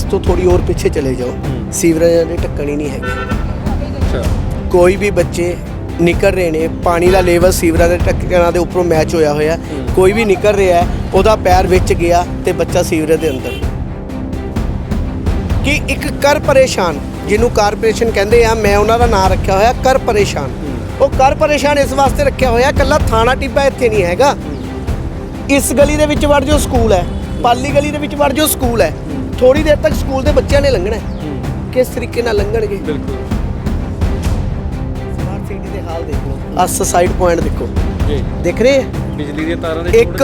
ਇਸ ਤੋਂ ਥੋੜੀ ਹੋਰ ਪਿੱਛੇ ਚਲੇ ਜਾਓ। ਸੀਵਰੇਜ ਦੇ ਢੱਕਣ ਹੀ ਨਹੀਂ ਹੈਗੇ। ਕੋਈ ਵੀ ਬੱਚੇ ਨਿਕਲ ਰਹੇ ਨੇ ਪਾਣੀ ਦਾ ਲੈਵਲ ਸੀਵਰਾਂ ਦੇ ਢੱਕਣਾਂ ਦੇ ਉੱਪਰੋਂ ਮੈਚ ਹੋਇਆ ਹੋਇਆ। ਕੋਈ ਵੀ ਨਿਕਲ ਰਿਹਾ ਹੈ, ਉਹਦਾ ਪੈਰ ਵਿੱਚ ਗਿਆ ਤੇ ਬੱਚਾ ਸੀਵਰੇਜ ਦੇ ਅੰਦਰ। ਕਿ ਇੱਕ ਕਰ ਪਰੇਸ਼ਾਨ ਜਿਹਨੂੰ ਕਾਰਪੋਰੇਸ਼ਨ ਕਹਿੰਦੇ ਆ ਮੈਂ ਉਹਨਾਂ ਦਾ ਨਾਮ ਰੱਖਿਆ ਹੋਇਆ ਕਰ ਪਰੇਸ਼ਾਨ। ਉਹ ਕਰ ਪਰੇਸ਼ਾਨ ਇਸ ਵਾਸਤੇ ਰੱਖਿਆ ਹੋਇਆ ਕੱਲਾ ਥਾਣਾ ਟਿੱਬਾ ਇੱਥੇ ਨਹੀਂ ਹੈਗਾ। ਇਸ ਗਲੀ ਦੇ ਵਿੱਚ ਵੜ ਜੋ ਸਕੂਲ ਹੈ। ਪਾਲੀ ਗਲੀ ਦੇ ਵਿੱਚ ਵੜ ਜੋ ਸਕੂਲ ਹੈ। ਥੋੜੀ ਦੇਰ ਤੱਕ ਸਕੂਲ ਦੇ ਬੱਚਿਆਂ ਨੇ ਲੰਘਣਾ ਹੈ। ਕਿਸ ਤਰੀਕੇ ਨਾਲ ਲੰਘਣਗੇ? ਬਿਲਕੁਲ। ਸਮਾਰਟ ਸਿਟੀ ਦੇ ਹਾਲ ਦੇਖ ਲਓ। ਆ ਸੁਸਾਈਡ ਪੁਆਇੰਟ ਦੇਖੋ। ਜੀ। ਦਿਖ ਰਹੇ ਹੈ? ਬਿਜਲੀ ਦੀਆਂ ਤਾਰਾਂ ਦੇ ਇੱਕ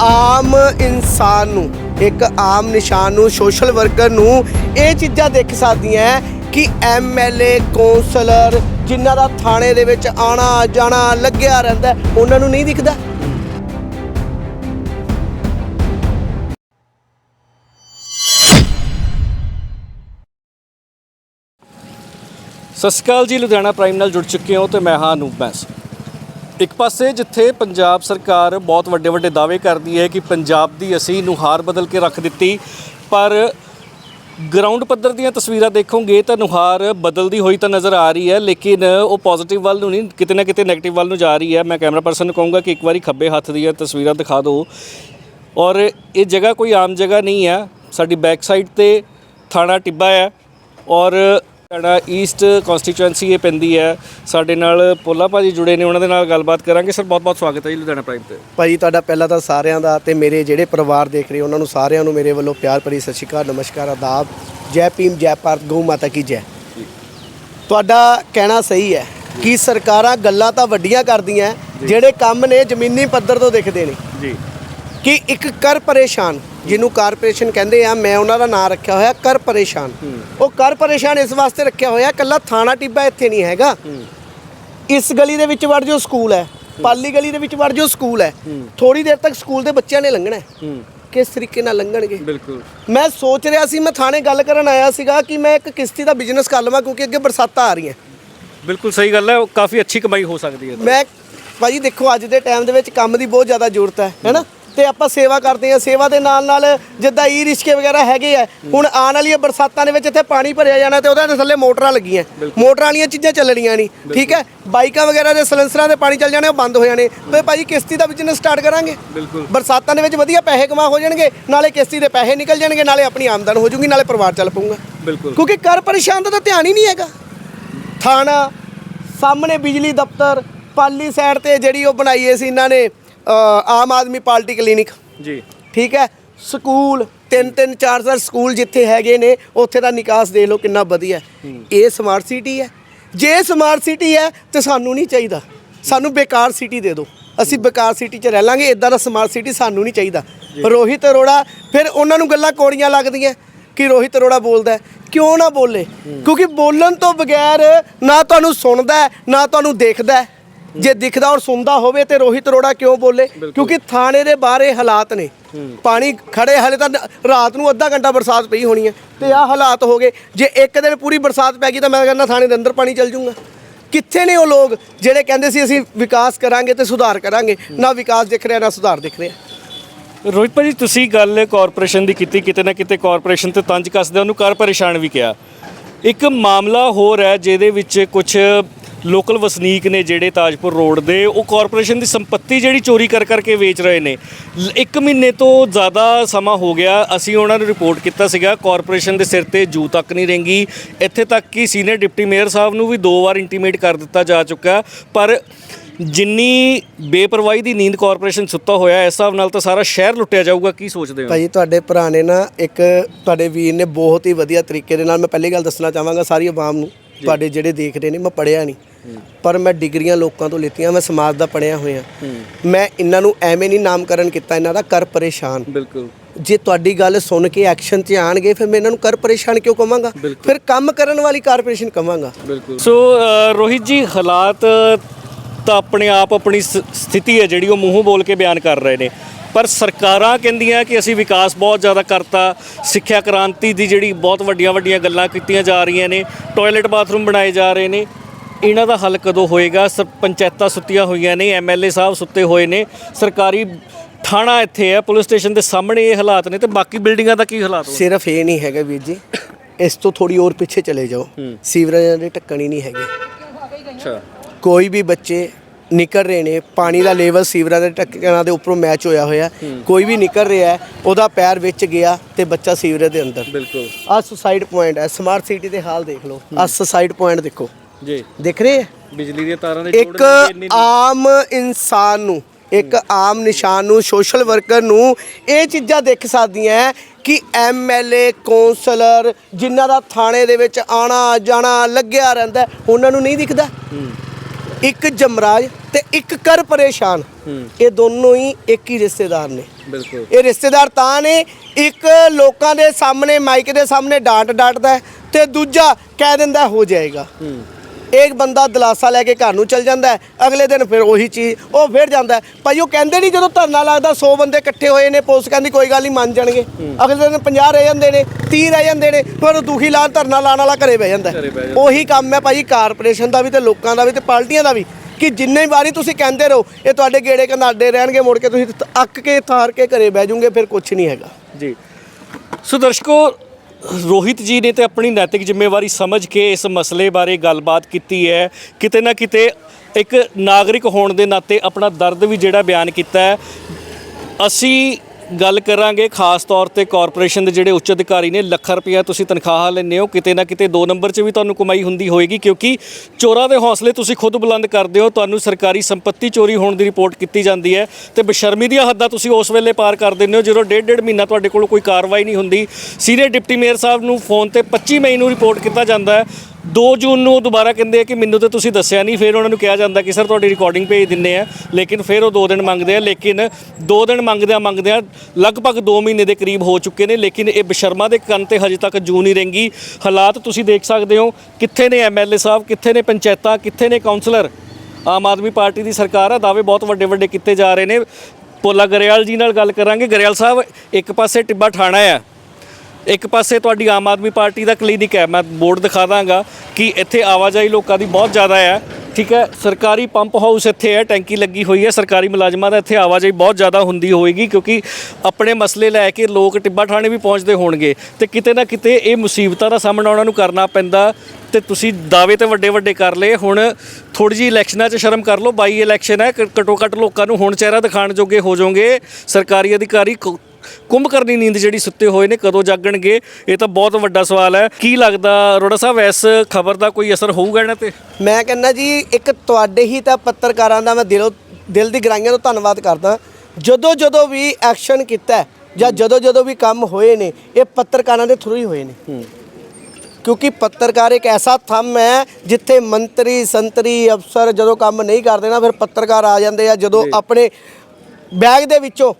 ਆਮ ਇਨਸਾਨ ਨੂੰ ਇੱਕ ਆਮ ਨਿਸ਼ਾਨ ਨੂੰ ਸੋਸ਼ਲ ਵਰਕਰ ਨੂੰ ਇਹ ਚੀਜ਼ਾਂ ਦੇਖ ਸਕਦੀਆਂ ਹੈ ਕਿ ਐਮਐਲਏ ਕੌਂਸਲਰ ਜਿਨ੍ਹਾਂ ਦਾ ਥਾਣੇ ਦੇ ਵਿੱਚ ਆਣਾ ਜਾਣਾ ਲੱਗਿਆ ਰਹਿੰਦਾ ਹੈ, ਉਹਨਾਂ ਨੂੰ ਨਹੀਂ ਦਿਖਦਾ। ਸਤਿ ਸ਼੍ਰੀ ਅਕਾਲ ਜੀ, ਲੁਧਿਆਣਾ ਪ੍ਰਾਈਮ ਨਾਲ ਜੁੜ ਚੁੱਕੇ ਹੋ ਤੇ ਮੈਂ ਹਾਂ ਅਨੂਪ ਬੈਂਸ। ਇੱਕ ਪਾਸੇ ਜਿੱਥੇ ਪੰਜਾਬ ਸਰਕਾਰ ਬਹੁਤ ਵੱਡੇ ਵੱਡੇ ਦਾਅਵੇ ਕਰਦੀ ਹੈ ਕਿ ਪੰਜਾਬ ਦੀ ਅਸੀਂ ਨੁਹਾਰ ਬਦਲ ਕੇ ਰੱਖ ਦਿੱਤੀ, ਪਰ ਗਰਾਊਂਡ ਪੱਧਰ ਦੀਆਂ ਤਸਵੀਰਾਂ ਦੇਖੋਗੇ ਤਾਂ ਨੁਹਾਰ ਬਦਲਦੀ ਹੋਈ ਤਾਂ ਨਜ਼ਰ ਆ ਰਹੀ ਹੈ, ਲੇਕਿਨ ਉਹ ਪੋਜ਼ਿਟਿਵ ਵੱਲ ਨੂੰ ਨਹੀਂ, ਕਿਤੇ ਨਾ ਕਿਤੇ 네ਗੇਟਿਵ ਵੱਲ ਨੂੰ ਜਾ ਰਹੀ ਹੈ। ਮੈਂ ਕੈਮਰਾ ਪਰਸਨ ਨੂੰ ਕਹੂੰਗਾ ਕਿ ਇੱਕ ਵਾਰੀ ਖੱਬੇ ਹੱਥ ਦੀਆਂ ਤਸਵੀਰਾਂ ਦਿਖਾ ਦਿਓ। ਔਰ ਇਹ ਜਗ੍ਹਾ ਕੋਈ ਆਮ ਜਗ੍ਹਾ ਨਹੀਂ ਹੈ, ਸਾਡੀ ਬੈਕ ਸਾਈਡ ਤੇ ਥਾਣਾ ਟਿੱਬਾ ਹੈ। ਔਰ ਸਾਡਾ ਈਸਟ ਕਨਸਟੀਚੁਐਂਸੀ ਇਹ ਪੈਂਦੀ ਹੈ। ਸਾਡੇ ਨਾਲ ਪੋਲਾ ਭਾਜੀ ਜੁੜੇ ਨੇ ਉਹਨਾਂ ਦੇ ਨਾਲ ਗੱਲਬਾਤ ਕਰਾਂਗੇ। ਸਰ ਬਹੁਤ ਬਹੁਤ ਸਵਾਗਤ ਹੈ ਜੀ ਲੁਧਿਆਣਾ ਪ੍ਰਾਈਮ ਤੇ। ਭਾਈ ਤੁਹਾਡਾ ਪਹਿਲਾਂ ਤਾਂ ਸਾਰਿਆਂ ਦਾ ਤੇ ਮੇਰੇ ਜਿਹੜੇ ਪਰਿਵਾਰ ਦੇਖ ਰਹੇ ਉਹਨਾਂ ਨੂੰ ਸਾਰਿਆਂ ਨੂੰ ਮੇਰੇ ਵੱਲੋਂ ਪਿਆਰ ਭਰੀ ਸਤਿ ਸ਼੍ਰੀ ਅਕਾਲ ਨਮਸਕਾਰ ਆਦਾਬ। ਜੈ ਭੀਮ ਜੈ ਭਾਰਤ ਗਊ ਮਾਤਾ ਕੀ ਜੈ। ਤੁਹਾਡਾ ਕਹਿਣਾ ਸਹੀ ਹੈ ਕਿ ਸਰਕਾਰਾਂ ਗੱਲਾਂ ਤਾਂ ਵੱਡੀਆਂ ਕਰਦੀਆਂ ਜਿਹੜੇ ਕੰਮ ਨੇ ਜ਼ਮੀਨੀ ਪੱਧਰ ਤੋਂ ਦਿਖਦੇ ਨੇ। ਜੀ। ਕਿ ਇੱਕ ਕਰ ਪਰੇਸ਼ਾਨ ਜਿਹਨੂੰ ਕਾਰਪੋਰੇਸ਼ਨ ਕਹਿੰਦੇ ਆ ਮੈਂ ਉਹਨਾਂ ਦਾ ਨਾਮ ਰੱਖਿਆ ਹੋਇਆ ਕਰ ਪਰੇਸ਼ਾਨ। ਉਹ ਕਰ ਪਰੇਸ਼ਾਨ ਇਸ ਵਾਸਤੇ ਰੱਖਿਆ ਹੋਇਆ ਕੱਲਾ ਥਾਣਾ ਟਿੱਬਾ ਇੱਥੇ ਨਹੀਂ ਹੈਗਾ। ਇਸ ਗਲੀ ਦੇ ਵਿੱਚ ਵੜ ਜੋ ਸਕੂਲ ਹੈ। ਪਾਲੀ ਗਲੀ ਦੇ ਵਿੱਚ ਵੜ ਜੋ ਸਕੂਲ ਹੈ। ਥੋੜੀ ਦੇਰ ਤੱਕ ਸਕੂਲ ਦੇ ਬੱਚਿਆਂ ਨੇ ਲੰਘਣਾ ਕਿਸ ਤਰੀਕੇ ਨਾਲ ਲੰਘਣਗੇ? ਬਿਲਕੁਲ। ਮੈਂ ਸੋਚ ਰਿਹਾ ਸੀ ਮੈਂ ਥਾਣੇ ਗੱਲ ਕਰਨ ਆਇਆ ਸੀਗਾ ਕਿ ਮੈਂ ਇੱਕ ਕਿਸ਼ਤੀ ਦਾ ਬਿਜ਼ਨਸ ਕਰ ਲਵਾਂ ਕਿਉਂਕਿ ਅੱਗੇ ਬਰਸਾਤਾਂ ਆ ਰਹੀਆਂ। ਬਿਲਕੁਲ ਸਹੀ ਗੱਲ ਹੈ ਉਹ ਕਾਫੀ ਅੱਛੀ ਕਮਾਈ ਹੋ ਸਕਦੀ ਹੈ। ਮੈਂ ਭਾਜੀ ਦੇਖੋ ਅੱਜ ਦੇ ਟਾਈਮ ਦੇ ਵਿੱਚ ਕੰਮ ਦੀ ਬਹੁਤ ਜ਼ਿਆਦਾ ਜ਼ਰੂਰਤ ਹੈ ਹੈਨਾ ਤੇ ਆਪਾਂ ਸੇਵਾ ਕਰਦੇ ਹਾਂ। ਸੇਵਾ ਦੇ ਨਾਲ ਨਾਲ ਜਿੱਦਾਂ ਈ ਰਿਸ਼ਕੇ ਵਗੈਰਾ ਹੈਗੇ ਆ ਹੁਣ ਆਉਣ ਵਾਲੀਆਂ ਬਰਸਾਤਾਂ ਦੇ ਵਿੱਚ ਇੱਥੇ ਪਾਣੀ ਭਰਿਆ ਜਾਣਾ ਤੇ ਉਹਦੇ ਥੱਲੇ ਮੋਟਰਾਂ ਲੱਗੀਆਂ। ਮੋਟਰਾਂ ਵਾਲੀਆਂ ਚੀਜ਼ਾਂ ਚੱਲਣੀਆਂ ਨਹੀਂ ਠੀਕ ਹੈ? ਬਾਈਕਾਂ ਵਗੈਰਾ ਦੇ ਸਲੈਂਸਰਾਂ ਦੇ ਪਾਣੀ ਚੱਲ ਜਾਣੇ ਉਹ ਬੰਦ ਹੋ ਜਾਣੇ। ਤੇ ਭਾਜੀ ਕਿਸ਼ਤੀ ਦਾ ਬਿਜ਼ਨਸ ਸਟਾਰਟ ਕਰਾਂਗੇ। ਬਿਲਕੁਲ। ਬਰਸਾਤਾਂ ਦੇ ਵਿੱਚ ਵਧੀਆ ਪੈਸੇ ਕਮਾ ਹੋ ਜਾਣਗੇ ਨਾਲੇ ਕਿਸ਼ਤੀ ਦੇ ਪੈਸੇ ਨਿਕਲ ਜਾਣਗੇ ਨਾਲੇ ਆਪਣੀ ਆਮਦਨ ਹੋ ਜੂਗੀ ਨਾਲੇ ਪਰਿਵਾਰ ਚੱਲ ਪਊਗਾ। ਬਿਲਕੁਲ। ਕਿਉਂਕਿ ਕਰ ਪਰੇਸ਼ਾਨ ਦਾ ਤਾਂ ਧਿਆਨ ਹੀ ਨਹੀਂ ਹੈਗਾ। ਥਾਣਾ ਸਾਹਮਣੇ ਬਿਜਲੀ ਦਫ਼ਤਰ ਪਾਲੀ ਸਾਈਡ ਤੇ ਜਿਹੜੀ ਉਹ ਬਣਾਈ ਸੀ ਇਹਨਾਂ ਨੇ ਆਮ ਆਦਮੀ ਪਾਰਟੀ ਕਲੀਨਿਕ। ਜੀ। ਠੀਕ ਹੈ? ਸਕੂਲ ਤਿੰਨ ਤਿੰਨ ਚਾਰ ਚਾਰ ਸਕੂਲ ਜਿੱਥੇ ਹੈਗੇ ਨੇ ਉੱਥੇ ਦਾ ਨਿਕਾਸ ਦੇਖ ਲਓ ਕਿੰਨਾ ਵਧੀਆ। ਇਹ ਸਮਾਰਟ ਸਿਟੀ ਹੈ। ਜੇ ਸਮਾਰਟ ਸਿਟੀ ਹੈ ਤੇ ਸਾਨੂੰ ਨਹੀਂ ਚਾਹੀਦਾ। ਸਾਨੂੰ ਬੇਕਾਰ ਸਿਟੀ ਦੇ ਦਿਓ। ਅਸੀਂ ਬੇਕਾਰ ਸਿਟੀ 'ਚ ਰਹਿ ਲਾਂਗੇ ਇਦਾਂ ਦਾ ਸਮਾਰਟ ਸਿਟੀ ਸਾਨੂੰ ਨਹੀਂ ਚਾਹੀਦਾ। ਰੋਹਿਤ ਅਰੋੜਾ ਫਿਰ ਉਹਨਾਂ ਨੂੰ ਗੱਲਾਂ ਕੋੜੀਆਂ ਲੱਗਦੀਆਂ ਕਿ ਰੋਹਿਤ ਅਰੋੜਾ ਬੋਲਦਾ। ਕਿਉਂ ਨਾ ਬੋਲੇ? ਕਿਉਂਕਿ ਬੋਲਣ ਤੋਂ ਬਗੈਰ ਨਾ ਤੁਹਾਨੂੰ ਸੁਣਦਾ ਨਾ ਤੁਹਾਨੂੰ ਦੇਖਦਾ। ਜੇ ਦਿਖਦਾ ਔਰ ਸੁਣਦਾ ਹੋਵੇ ਤੇ ਰੋਹਿਤ ਅਰੋੜਾ ਕਿਉਂ ਬੋਲੇ? ਕਿਉਂਕਿ ਥਾਣੇ ਦੇ ਬਾਹਰ ਇਹ ਹਾਲਾਤ ਨੇ। ਪਾਣੀ ਖੜੇ ਹਲੇ ਤਾਂ ਰਾਤ ਨੂੰ ਅੱਧਾ ਘੰਟਾ ਬਰਸਾਤ ਪਈ ਹੋਣੀ ਹੈ। ਤੇ ਆਹ ਹਾਲਾਤ ਹੋ ਗਏ। ਜੇ ਇੱਕ ਦਿਨ ਪੂਰੀ ਬਰਸਾਤ ਪੈ ਗਈ ਤਾਂ ਮੈਂ ਕਹਿੰਦਾ ਥਾਣੇ ਦੇ ਅੰਦਰ ਪਾਣੀ ਚੱਲ ਜਾਊਗਾ ਕਿੱਥੇ ਨੇ ਉਹ ਲੋਕ ਜਿਹੜੇ ਕਹਿੰਦੇ ਸੀ ਅਸੀਂ ਵਿਕਾਸ ਕਰਾਂਗੇ ਤੇ ਸੁਧਾਰ ਕਰਾਂਗੇ? ਨਾ ਵਿਕਾਸ ਦਿਖ ਰਿਹਾ ਨਾ ਸੁਧਾਰ ਦਿਖ ਰਿਹਾ। ਰੋਹਿਤ ਭਾਜੀ ਤੁਸੀਂ ਗੱਲ ਕਾਰਪੋਰੇਸ਼ਨ ਦੀ ਕੀਤੀ ਕਿਤੇ ਨਾ ਕਿਤੇ ਕਾਰਪੋਰੇਸ਼ਨ ਤੇ ਤੰਜ ਕੱਸਦੇ ਉਹਨੂੰ ਕਰ ਪਰੇਸ਼ਾਨ ਵੀ ਕਿਹਾ। ਇੱਕ ਮਾਮਲਾ ਹੋਰ ਹੈ ਜਿਹਦੇ ਵਿੱਚ ਕੁਝ ਲੋਕਲ ਵਸਨੀਕ ਨੇ ਜਿਹੜੇ ਤਾਜਪੁਰ ਰੋਡ ਦੇ ਉਹ ਕਾਰਪੋਰੇਸ਼ਨ ਦੀ ਸੰਪਤੀ ਜਿਹੜੀ ਚੋਰੀ ਕਰ ਕਰਕੇ ਵੇਚ ਰਹੇ ਨੇ। ਇੱਕ ਮਹੀਨੇ ਤੋਂ ਜ਼ਿਆਦਾ ਸਮਾਂ ਹੋ ਗਿਆ ਅਸੀਂ ਉਹਨਾਂ ਨੂੰ ਰਿਪੋਰਟ ਕੀਤਾ ਸੀਗਾ ਕਾਰਪੋਰੇਸ਼ਨ ਦੇ ਸਿਰ ਤੇ ਜੂ ਤੱਕ ਨਹੀਂ ਰਹਿੰਗੀ ਇੱਥੇ ਤੱਕ ਕਿ ਸੀਨੀਅਰ ਡਿਪਟੀ ਮੇਅਰ ਸਾਹਿਬ ਨੂੰ ਵੀ ਦੋ ਵਾਰ ਇੰਟੀਮੇਟ ਕਰ ਦਿੱਤਾ ਜਾ ਚੁੱਕਾ। ਪਰ ਜਿੰਨੀ ਬੇਪਰਵਾਹੀ ਦੀ ਨੀਂਦ ਕਾਰਪੋਰੇਸ਼ਨ ਸੁੱਤਾ ਹੋਇਆ ਇਸ ਹਿਸਾਬ ਨਾਲ ਤਾਂ ਸਾਰਾ ਸ਼ਹਿਰ ਲੁੱਟਿਆ ਜਾਊਗਾ ਕੀ ਸੋਚਦੇ ਹੋ? ਭਾਈ ਤੁਹਾਡੇ ਭਰਾ ਨੇ ਨਾ ਇੱਕ ਤੁਹਾਡੇ ਵੀਰ ਨੇ ਬਹੁਤ ਹੀ ਵਧੀਆ ਤਰੀਕੇ ਦੇ ਨਾਲ ਮੈਂ ਪਹਿਲੀ ਗੱਲ ਦੱਸਣਾ ਚਾਹਾਂਗਾ ਸਾਰੀ ਆਵਾਮ ਨੂੰ ਤੁਹਾਡੇ ਜਿਹੜੇ ਦੇਖ ਰਹੇ ਨੇ ਮੈਂ ਪੜਿਆ ਨਹੀਂ। ਪਰ ਮੈਂ ਡਿਗਰੀਆਂ ਲੋਕਾਂ ਤੋਂ ਲਿੱਤੀਆਂ ਮੈਂ ਸਮਾਜ ਦਾ ਪੜਿਆ ਹੋਇਆ। ਮੈਂ ਇਹਨਾਂ ਨੂੰ ਐਵੇਂ ਨਹੀਂ ਨਾਮਕਰਨ ਕੀਤਾ ਇਹਨਾਂ ਦਾ ਕਰ ਪਰੇਸ਼ਾਨ। ਬਿਲਕੁਲ। ਜੇ ਤੁਹਾਡੀ ਗੱਲ ਸੁਣ ਕੇ ਐਕਸ਼ਨ 'ਚ ਆਣਗੇ ਫਿਰ ਮੈਂ ਇਹਨਾਂ ਨੂੰ ਕਰ ਪਰੇਸ਼ਾਨ ਕਿਉਂ ਕਵਾਂਗਾ? ਫਿਰ ਕੰਮ ਕਰਨ ਵਾਲੀ ਕਾਰਪੋਰੇਸ਼ਨ ਕਵਾਂਗਾ। ਬਿਲਕੁਲ। ਸੋ ਰੋਹਿਤ ਜੀ ਹਾਲਾਤ ਤਾਂ ਆਪਣੇ ਆਪ ਆਪਣੀ ਸਥਿਤੀ ਹੈ ਜਿਹੜੀ ਉਹ ਮੂੰਹੋਂ ਬੋਲ ਕੇ ਬਿਆਨ ਕਰ ਰਹੇ ਨੇ। ਪਰ ਸਰਕਾਰਾਂ ਕਹਿੰਦੀਆਂ ਕਿ ਅਸੀਂ ਵਿਕਾਸ ਬਹੁਤ ਜ਼ਿਆਦਾ ਕਰਤਾ ਸਿੱਖਿਆ ਕ੍ਰਾਂਤੀ ਦੀ ਜਿਹੜੀ ਬਹੁਤ ਵੱਡੀਆਂ ਵੱਡੀਆਂ ਗੱਲਾਂ ਕੀਤੀਆਂ ਜਾ ਰਹੀਆਂ ਨੇ ਟਾਇਲਟ ਬਾਥਰੂਮ ਬਣਾਏ ਜਾ ਰਹੇ ਨੇ। ਇਹਨਾਂ ਦਾ ਹੱਲ ਕਦੋਂ ਹੋਏਗਾ? ਸ- ਪੰਚਾਇਤਾਂ ਸੁੱਤੀਆਂ ਹੋਈਆਂ ਨੇ ਐਮਐਲਏ ਸਾਹਿਬ ਸੁੱਤੇ ਹੋਏ ਨੇ ਸਰਕਾਰੀ ਥਾਣਾ ਇੱਥੇ ਹੈ ਪੁਲਿਸ ਸਟੇਸ਼ਨ ਦੇ ਸਾਹਮਣੇ ਇਹ ਹਾਲਾਤ ਨੇ ਤੇ ਬਾਕੀ ਬਿਲਡਿੰਗਾਂ ਦਾ ਕੀ ਹਾਲਾਤ ਹੋ ਸਿਰਫ ਇਹ ਨਹੀਂ ਹੈਗਾ ਵੀਰ ਜੀ ਇਸ ਤੋਂ ਥੋੜੀ ਹੋਰ ਪਿੱਛੇ ਚਲੇ ਜਾਓ। ਸੀਵਰੇਜਾਂ ਦੇ ਢੱਕਣ ਹੀ ਨਹੀਂ ਹੈਗੇ। ਅੱਛਾ। ਕੋਈ ਵੀ ਬੱਚੇ ਨਿਕਲ ਰਹੇ ਨੇ ਪਾਣੀ ਦਾ ਲੈਵਲ ਸੀਵਰਾਂ ਦੇ ਢੱਕਣਾਂ ਦੇ ਉੱਪਰੋਂ ਮੈਚ ਹੋਇਆ ਹੋਇਆ ਕੋਈ ਵੀ ਨਿਕਲ ਰਿਹਾ ਹੈ ਉਹਦਾ ਪੈਰ ਵਿੱਚ ਗਿਆ ਤੇ ਬੱਚਾ ਸੀਵਰੇਜ ਦੇ ਅੰਦਰ। ਬਿਲਕੁਲ। ਆਹ ਸੁਸਾਈਡ ਪੁਆਇੰਟ ਹੈ ਸਮਾਰਟ ਸਿਟੀ ਦੇ ਹਾਲ ਦੇਖ ਲਓ। ਆਹ ਸੁਸਾਈਡ ਪੁਆਇੰਟ ਦੇਖੋ। ਜੀ। ਦਿਖ ਰਹੇ ਹੈ? ਬਿਜਲੀ ਦੀਆਂ ਤਾਰਾਂ ਦੇ ਇੱਕ ਆਮ ਇਨਸਾਨ ਨੂੰ ਇੱਕ ਆਮ ਨਿਸ਼ਾਨ ਨੂੰ ਸੋਸ਼ਲ ਵਰਕਰ ਨੂੰ ਇਹ ਚੀਜ਼ਾਂ ਦਿਖ ਸਕਦੀਆਂ ਹੈ ਕਿ ਐਮਐਲਏ ਕੌਂਸਲਰ ਜਿਨ੍ਹਾਂ ਦਾ ਥਾਣੇ ਦੇ ਵਿੱਚ ਆਣਾ ਜਾਣਾ ਲੱਗਿਆ ਰਹਿੰਦਾ ਹੈ, ਉਹਨਾਂ ਨੂੰ ਨਹੀਂ ਦਿਖਦਾ? ਇੱਕ ਜਮਰਾਜ ਤੇ ਇੱਕ ਕਰ ਪਰੇਸ਼ਾਨ। ਇਹ ਦੋਨੋਂ ਹੀ ਇੱਕ ਹੀ ਰਿਸ਼ਤੇਦਾਰ ਨੇ। ਬਿਲਕੁਲ। ਇਹ ਰਿਸ਼ਤੇਦਾਰ ਤਾਂ ਨੇ ਇੱਕ ਲੋਕਾਂ ਦੇ ਸਾਹਮਣੇ ਮਾਈਕ ਦੇ ਸਾਹਮਣੇ ਡਾਂਟ ਡਾਂਟਦਾ ਹੈ ਤੇ ਦੂਜਾ ਕਹਿ ਦਿੰਦਾ ਹੋ ਜਾਏਗਾ। ਇੱਕ ਬੰਦਾ ਦਲਾਸਾ ਲੈ ਕੇ ਘਰ ਨੂੰ ਚਲ ਜਾਂਦਾ ਅਗਲੇ ਦਿਨ ਫਿਰ ਉਹੀ ਚੀਜ਼ ਉਹ ਫਿਰ ਜਾਂਦਾ ਭਾਈ ਉਹ ਕਹਿੰਦੇ ਨਹੀਂ ਜਦੋਂ ਧਰਨਾ ਲੱਗਦਾ 100 ਬੰਦੇ ਇਕੱਠੇ ਹੋਏ ਨੇ ਪੁਲਿਸ ਕਹਿੰਦੀ ਕੋਈ ਗੱਲ ਨਹੀਂ ਮੰਨ ਜਾਣਗੇ। ਅਗਲੇ ਦਿਨ 50 ਰਹਿ ਜਾਂਦੇ ਨੇ 30 ਰਹਿ ਜਾਂਦੇ ਨੇ ਫਿਰ ਉਹ ਦੁਖੀ ਲਾ ਧਰਨਾ ਲਾਣ ਵਾਲਾ ਘਰੇ ਬਹਿ ਜਾਂਦਾ ਹੈ। ਘਰੇ ਬਹਿ ਜਾਂਦਾ। ਉਹੀ ਕੰਮ ਹੈ ਭਾਈ ਕਾਰਪੋਰੇਸ਼ਨ ਦਾ ਵੀ ਤੇ ਲੋਕਾਂ ਦਾ ਵੀ ਤੇ ਪਾਰਟੀਆਂ ਦਾ ਵੀ। ਕਿ ਜਿੰਨੇ ਵਾਰੀ ਤੁਸੀਂ ਕਹਿੰਦੇ ਰਹੋ ਇਹ ਤੁਹਾਡੇ ਗੇੜੇ ਕੰਨਾਡੇ ਰਹਿਣਗੇ ਮੁੜ ਕੇ ਤੁਸੀਂ ਅੱਕ ਕੇ ਥਾਰ ਕੇ ਘਰੇ ਬਹਿ ਜਾਓਗੇ ਫਿਰ ਕੁਝ ਨਹੀਂ ਹੈਗਾ। ਜੀ। ਸੋ ਦਰਸ਼ਕੋ ਰੋਹਿਤ ਜੀ ਨੇ ਤੇ ਆਪਣੀ ਨੈਤਿਕ ਜ਼ਿੰਮੇਵਾਰੀ ਸਮਝ ਕੇ ਇਸ ਮਸਲੇ ਬਾਰੇ ਗੱਲਬਾਤ ਕੀਤੀ ਹੈ। ਕਿਤੇ ਨਾ ਕਿਤੇ ਇੱਕ ਨਾਗਰਿਕ ਹੋਣ ਦੇ ਨਾਤੇ ਆਪਣਾ ਦਰਦ ਵੀ ਜਿਹੜਾ ਬਿਆਨ ਕੀਤਾ ਹੈ। ਅਸੀਂ ਗੱਲ ਕਰਾਂਗੇ, ਖਾਸ ਤੌਰ ਤੇ ਕਾਰਪੋਰੇਸ਼ਨ ਦੇ ਜਿਹੜੇ ਉੱਚ ਅਧਿਕਾਰੀ ਨੇ, ਲੱਖਾਂ ਰੁਪਇਆ ਤੁਸੀਂ ਤਨਖਾਹ ਲੈਂਦੇ ਹੋ, ਕਿਤੇ ਨਾ ਕਿਤੇ ਦੋ ਨੰਬਰ 'ਚ ਵੀ ਤੁਹਾਨੂੰ ਕਮਾਈ ਹੁੰਦੀ ਹੋਏਗੀ, ਕਿਉਂਕਿ ਚੋਰਾਂ ਦੇ ਹੌਸਲੇ ਤੁਸੀਂ ਖੁਦ ਬੁਲੰਦ ਕਰਦੇ ਹੋ, ਤੁਹਾਨੂੰ ਸਰਕਾਰੀ ਸੰਪਤੀ ਚੋਰੀ ਹੋਣ ਦੀ ਰਿਪੋਰਟ ਕੀਤੀ ਜਾਂਦੀ ਹੈ ਤੇ ਬਸ਼ਰਮੀ ਦੀਆਂ ਹੱਦਾਂ ਤੁਸੀਂ ਉਸ ਵੇਲੇ ਪਾਰ ਕਰ ਦਿੰਦੇ ਹੋ, ਜਦੋਂ ਡੇਢ ਡੇਢ ਮਹੀਨਾ ਤੁਹਾਡੇ ਕੋਲ ਕੋਈ ਕਾਰਵਾਈ ਨਹੀਂ ਹੁੰਦੀ। ਸੀਨੀਅਰ ਡਿਪਟੀ ਮੇਅਰ ਸਾਹਿਬ ਨੂੰ ਫੋਨ ਤੇ 25 ਮਈ ਨੂੰ ਰਿਪੋਰਟ ਕੀਤਾ ਜਾਂਦਾ ਹੈ। 2 ਜੂਨ ਨੂੰ ਉਹ ਦੁਬਾਰਾ ਕਹਿੰਦੇ ਆ ਕਿ ਮੈਨੂੰ ਤਾਂ ਤੁਸੀਂ ਦੱਸਿਆ ਨਹੀਂ, ਫਿਰ ਉਹਨਾਂ ਨੂੰ ਕਿਹਾ ਜਾਂਦਾ ਕਿ, ਸਰ, ਤੁਹਾਡੀ ਰਿਕਾਰਡਿੰਗ ਭੇਜ ਦਿੰਨੇ ਆ। ਲੇਕਿਨ ਫਿਰ ਉਹ 2 ਦਿਨ ਮੰਗਦੇ ਆ, ਲੇਕਿਨ 2 ਦਿਨ ਮੰਗਦਿਆਂ ਮੰਗਦਿਆਂ ਲਗਭਗ 2 ਮਹੀਨੇ ਦੇ ਕਰੀਬ ਹੋ ਚੁੱਕੇ ਨੇ, ਲੇਕਿਨ ਇਹ ਬਸ਼ਰਮਾ ਦੇ ਕੰਨ ਤੇ ਹਜੇ ਤੱਕ ਜੂ ਨਹੀਂ ਰਹਿੰਗੀ ਹਾਲਾਤ ਤੁਸੀਂ ਦੇਖ ਸਕਦੇ ਹੋ, ਕਿੱਥੇ ਨੇ ਐਮਐਲਏ ਸਾਹਿਬ, ਕਿੱਥੇ ਨੇ ਪੰਚਾਇਤਾਂ, ਕਿੱਥੇ ਨੇ ਕਾਉਂਸਲਰ ਆਮ ਆਦਮੀ ਪਾਰਟੀ ਦੀ ਸਰਕਾਰ ਆ, ਦਾਅਵੇ ਬਹੁਤ ਵੱਡੇ ਵੱਡੇ ਕੀਤੇ ਜਾ ਰਹੇ ਨੇ। ਪੋਲਾ ਗਰੇਵਾਲ ਜੀ ਨਾਲ ਗੱਲ ਕਰਾਂਗੇ। ਗਰੇਵਾਲ ਸਾਹਿਬ, ਇੱਕ ਪਾਸੇ ਟਿੱਬਾ ਠਾਣਾ ਆ। ਇੱਕ ਪਾਸੇ ਤੁਹਾਡੀ ਆਮ ਆਦਮੀ ਪਾਰਟੀ ਦਾ ਕਲੀਨਿਕ ਹੈ, ਮੈਂ ਬੋਰਡ ਦਿਖਾ ਦਾਂਗਾ ਕਿ ਇੱਥੇ ਆਵਾਜਾਈ ਲੋਕਾਂ ਦੀ ਬਹੁਤ ਜ਼ਿਆਦਾ ਹੈ, ਠੀਕ ਹੈ? ਸਰਕਾਰੀ ਪੰਪ ਹਾਊਸ ਇੱਥੇ ਹੈ, ਟੈਂਕੀ ਲੱਗੀ ਹੋਈ ਹੈ, ਸਰਕਾਰੀ ਮੁਲਾਜ਼ਮਾਂ ਦਾ ਇੱਥੇ ਆਵਾਜਾਈ ਬਹੁਤ ਜ਼ਿਆਦਾ ਹੁੰਦੀ ਹੋਏਗੀ ਕਿਉਂਕਿ ਆਪਣੇ ਮਸਲੇ ਲੈ ਕੇ ਲੋਕ ਟਿੱਬਾ ਠਾਣੇ ਵੀ ਪਹੁੰਚਦੇ ਹੋਣਗੇ ਤੇ ਕਿਤੇ ਨਾ ਕਿਤੇ ਇਹ ਮੁਸੀਬਤਾਂ ਦਾ ਸਾਹਮਣਾ ਉਹਨਾਂ ਨੂੰ ਕਰਨਾ ਪੈਂਦਾ ਤੇ ਤੁਸੀਂ ਦਾਅਵੇ ਤੇ ਵੱਡੇ ਵੱਡੇ ਕਰ ਲਏ। ਹੁਣ ਥੋੜੀ ਜਿਹੀ ਇਲੈਕਸ਼ਨਾਂ 'ਚ ਸ਼ਰਮ ਕਰ ਲਓ, ਬਾਈ ਇਲੈਕਸ਼ਨ ਹੈ ਕ- ਘੱਟੋ ਘੱਟ ਲੋਕਾਂ ਨੂੰ ਹੁਣ ਚਿਹਰਾ ਦਿਖਾਣ ਜੋਗੇ ਹੋ ਜਾਓਗੇ। ਸਰਕਾਰੀ ਅਧਿਕਾਰੀ ਕੁ- ਕੁੰਭ ਕਰਨੀ ਨੀਂਦ ਜਿਹੜੀ ਸੁੱਤੇ ਹੋਏ ਨੇ ਕਦੋਂ ਜਾਗਣਗੇ? ਇਹ ਤਾਂ ਬਹੁਤ ਵੱਡਾ ਸਵਾਲ ਹੈ। ਕੀ ਲੱਗਦਾ ਅਰੋੜਾ ਸਾਹਿਬ ਇਸ ਖਬਰ ਦਾ ਕੋਈ ਅਸਰ ਹੋਊਗਾ ਇਹਨਾਂ ਤੇ? ਮੈਂ ਕਹਿੰਦਾ ਜੀ ਇੱਕ ਤੁਹਾਡੇ ਹੀ ਤਾਂ ਪੱਤਰਕਾਰਾਂ ਦਾ ਮੈਂ ਦਿਲੋਂ ਦਿਲ ਦੀ ਗਹਿਰਾਈਆਂ ਤੋਂ ਧੰਨਵਾਦ ਕਰਦਾ। ਜਦੋਂ ਜਦੋਂ ਵੀ ਐਕਸ਼ਨ ਕੀਤਾ ਜਾਂ ਜਦੋਂ ਜਦੋਂ ਵੀ ਕੰਮ ਹੋਏ ਨੇ ਇਹ ਪੱਤਰਕਾਰਾਂ ਦੇ ਥਰੂ ਹੀ ਹੋਏ ਨੇ। ਕਿਉਂਕਿ ਪੱਤਰਕਾਰ ਇੱਕ ਐਸਾ ਥੰਮ ਹੈ ਜਿੱਥੇ ਮੰਤਰੀ ਸੰਤਰੀ ਅਫਸਰ ਜਦੋਂ ਕੰਮ ਨਹੀਂ ਕਰਦੇ ਨਾ ਫਿਰ ਪੱਤਰਕਾਰ ਆ ਜਾਂਦੇ ਆ ਜਦੋਂ ਆਪਣੇ ਬੈਗ ਦੇ ਵਿੱਚੋਂ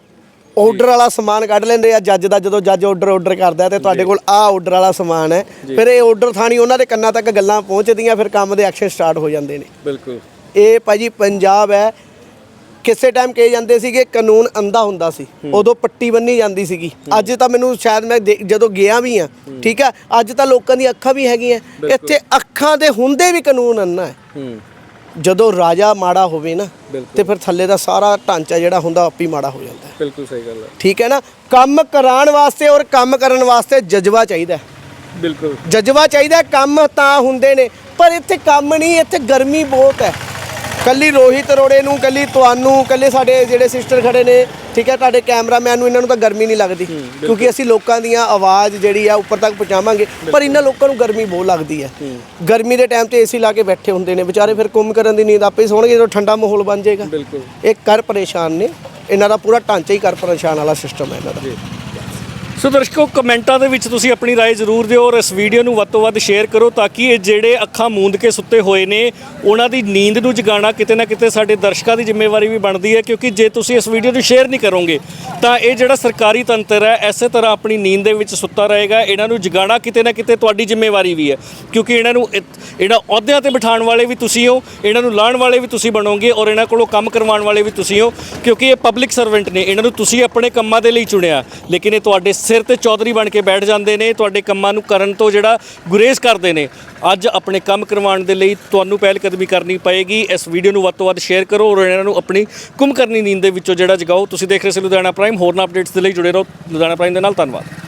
ਆਰਡਰ ਵਾਲਾ ਸਮਾਨ ਕੱਢ ਲੈਂਦੇ ਆ ਜੱਜ ਦਾ ਜਦੋਂ ਜੱਜ ਆਰਡਰ ਆਰਡਰ ਕਰਦਾ ਤੇ ਤੁਹਾਡੇ ਕੋਲ ਆਹ ਆਰਡਰ ਵਾਲਾ ਸਮਾਨ ਹੈ। ਫਿਰ ਇਹ ਆਰਡਰ ਥਾਣੀ ਉਹਨਾਂ ਦੇ ਕੰਨਾਂ ਤੱਕ ਗੱਲਾਂ ਪਹੁੰਚਦੀਆਂ ਫਿਰ ਕੰਮ ਦੇ ਐਕਸ਼ਨ ਸਟਾਰਟ ਹੋ ਜਾਂਦੇ ਨੇ। ਬਿਲਕੁਲ। ਇਹ ਭਾਜੀ ਪੰਜਾਬ ਹੈ। ਕਿਸੇ ਟਾਈਮ ਕਹੇ ਜਾਂਦੇ ਸੀਗੇ ਕਾਨੂੰਨ ਅੰਧਾ ਹੁੰਦਾ ਸੀ। ਉਦੋਂ ਪੱਟੀ ਬੰਨੀ ਜਾਂਦੀ ਸੀਗੀ। ਅੱਜ ਤਾਂ ਮੈਨੂੰ ਸ਼ਾਇਦ ਮੈਂ ਦੇ- ਜਦੋਂ ਗਿਆ ਵੀ ਆ ਠੀਕ ਹੈ ਅੱਜ ਤਾਂ ਲੋਕਾਂ ਦੀਆਂ ਅੱਖਾਂ ਵੀ ਹੈਗੀਆਂ। ਇੱਥੇ ਅੱਖਾਂ ਦੇ ਹੁੰਦੇ ਵੀ ਕਾਨੂੰਨ ਅੰਨਾ ਹੂੰ। ਜਦੋਂ ਰਾਜਾ ਮਾੜਾ ਹੋਵੇ ਨਾ। ਤੇ ਫਿਰ ਥੱਲੇ ਦਾ ਸਾਰਾ ਢਾਂਚਾ ਜਿਹੜਾ ਹੁੰਦਾ ਆਪੀ ਮਾੜਾ ਹੋ ਜਾਂਦਾ। ਹੈ ਬਿਲਕੁਲ ਸਹੀ ਗੱਲ ਹੈ। ਠੀਕ ਹੈ ਨਾ? ਕੰਮ ਕਰਾਉਣ ਵਾਸਤੇ ਔਰ ਕੰਮ ਕਰਨ ਵਾਸਤੇ ਜਜ਼ਬਾ ਚਾਹੀਦਾ ਹੈ। ਬਿਲਕੁਲ। ਜਜ਼ਬਾ ਚਾਹੀਦਾ ਹੈ, ਕੰਮ ਤਾਂ ਹੁੰਦੇ ਨੇ ਪਰ ਇੱਥੇ ਕੰਮ ਨਹੀਂ ਇੱਥੇ ਗਰਮੀ ਬਹੁਤ ਹੈ। ਕੱਲੀ ਰੋਹਿਤ ਅਰੋੜੇ ਨੂੰ ਕੱਲੀ ਤੁਹਾਨੂੰ ਕੱਲੇ ਸਾਡੇ ਜਿਹੜੇ ਸਿਸਟਰ ਖੜੇ ਨੇ ਠੀਕ ਹੈ ਤੁਹਾਡੇ ਕੈਮਰਾਮੈਨ ਨੂੰ ਇਹਨਾਂ ਨੂੰ ਤਾਂ ਗਰਮੀ ਨਹੀਂ ਲੱਗਦੀ ਕਿਉਂਕਿ ਅਸੀਂ ਲੋਕਾਂ ਦੀਆਂ ਆਵਾਜ਼ ਜਿਹੜੀ ਆ ਉੱਪਰ ਤੱਕ ਪਹੁੰਚਾਵਾਂਗੇ ਪਰ ਇਹਨਾਂ ਲੋਕਾਂ ਨੂੰ ਗਰਮੀ ਬਹੁਤ ਲੱਗਦੀ ਹੈ। ਗਰਮੀ ਦੇ ਟਾਈਮ ਤੇ ਏਸੀ ਲਾ ਕੇ ਬੈਠੇ ਹੁੰਦੇ ਨੇ ਵਿਚਾਰੇ ਫਿਰ ਕੁੰਮ ਕਰਨ ਦੀ ਨੀਂਦ ਆਪੇ ਹੀ ਸੌਣਗੇ ਜਦੋਂ ਠੰਡਾ ਮਾਹੌਲ ਬਣ ਜਾਏਗਾ। ਇਹ ਕਰ ਪਰੇਸ਼ਾਨ ਨੇ ਇਹਨਾਂ ਦਾ ਪੂਰਾ ਢਾਂਚਾ ਹੀ ਕਰ ਪਰੇਸ਼ਾਨ ਵਾਲਾ ਸਿਸਟਮ ਹੈ ਇਹਨਾਂ ਦਾ। ਸੋ ਦਰਸ਼ਕੋ ਕਮੈਂਟਾਂ ਦੇ ਵਿੱਚ ਤੁਸੀਂ ਆਪਣੀ رائے ਜ਼ਰੂਰ ਦਿਓ ਔਰ ਇਸ ਵੀਡੀਓ ਨੂੰ ਵੱਧ ਤੋਂ ਵੱਧ ਸ਼ੇਅਰ ਕਰੋ ਤਾਂ ਕਿ ਇਹ ਜਿਹੜੇ ਅੱਖਾਂ ਮੂੰਦ ਕੇ ਸੁੱਤੇ ਹੋਏ ਨੇ ਉਹਨਾਂ ਦੀ ਨੀਂਦ ਨੂੰ ਜਗਾਉਣਾ ਕਿਤੇ ਨਾ ਕਿਤੇ ਸਾਡੇ ਦਰਸ਼ਕਾਂ ਦੀ ਜ਼ਿੰਮੇਵਾਰੀ ਵੀ ਬਣਦੀ ਹੈ ਕਿਉਂਕਿ ਜੇ ਤੁਸੀਂ ਇਸ ਵੀਡੀਓ ਨੂੰ ਸ਼ੇਅਰ ਨਹੀਂ ਕਰੋਗੇ ਤਾਂ ਇਹ ਜਿਹੜਾ ਸਰਕਾਰੀ ਤੰਤਰ ਹੈ ਐਸੇ ਤਰ੍ਹਾਂ ਆਪਣੀ ਨੀਂਦ ਦੇ ਵਿੱਚ ਸੁੱਤਾ ਰਹੇਗਾ ਇਹਨਾਂ ਨੂੰ ਜਗਾਉਣਾ ਕਿਤੇ ਨਾ ਕਿਤੇ ਤੁਹਾਡੀ ਜ਼ਿੰਮੇਵਾਰੀ ਵੀ ਹੈ ਕਿਉਂਕਿ ਇਹਨਾਂ ਨੂੰ ਇ- ਇਹਨਾਂ ਅਹੁਦਿਆਂ ਤੇ ਬਿਠਾਉਣ ਵਾਲੇ ਵੀ ਤੁਸੀਂ ਹੋ ਇਹਨਾਂ ਨੂੰ ਲਾਉਣ ਵਾਲੇ ਵੀ ਤੁਸੀਂ ਬਣੋਗੇ ਔਰ ਇਹਨਾਂ ਕੋਲੋਂ ਕੰਮ ਕਰਵਾਉਣ ਵਾਲੇ ਵੀ ਤੁਸੀਂ ਹੋ ਕਿਉਂਕਿ ਇਹ ਪਬਲਿਕ ਸਰਵੈਂਟ ਨੇ ਇਹਨਾਂ ਨੂੰ ਤੁਸੀਂ ਆਪਣੇ ਕੰਮਾਂ ਦੇ ਲਈ ਚੁਣਿਆ ਲੇਕਿਨ ਇਹ ਤੁਹਾਡੇ ਸਿਰ ਤੇ ਚੌਧਰੀ ਬਣ ਕੇ ਬੈਠ ਜਾਂਦੇ ਨੇ, ਤੁਹਾਡੇ ਕੰਮਾਂ ਨੂੰ ਕਰਨ ਤੋਂ ਜਿਹੜਾ ਗੁਰੇਜ਼ ਕਰਦੇ ਨੇ। ਅੱਜ ਆਪਣੇ ਕੰਮ ਕਰਵਾਉਣ ਦੇ ਲਈ ਤੁਹਾਨੂੰ ਪਹਿਲ ਕਦਮੀ ਕਰਨੀ ਪਏਗੀ। ਇਸ ਵੀਡੀਓ ਨੂੰ ਵੱਧ ਤੋਂ ਵੱਧ ਸ਼ੇਅਰ ਕਰੋ ਔਰ ਇਹਨਾਂ ਨੂੰ ਆਪਣੀ ਕੁੰਭਕਰਨੀ ਨੀਂਦ ਦੇ ਵਿੱਚੋਂ ਜਿਹੜਾ ਜਗਾਓ। ਤੁਸੀਂ ਦੇਖ ਰਹੇ ਸੀ ਲੁਧਿਆਣਾ ਪ੍ਰਾਈਮ ਹੋਰਨਾਂ ਅਪਡੇਟਸ ਦੇ ਲਈ ਜੁੜੇ ਰਹੋ। ਲੁਧਿਆਣਾ ਪ੍ਰਾਈਮ ਦੇ ਨਾਲ ਧੰਨਵਾਦ।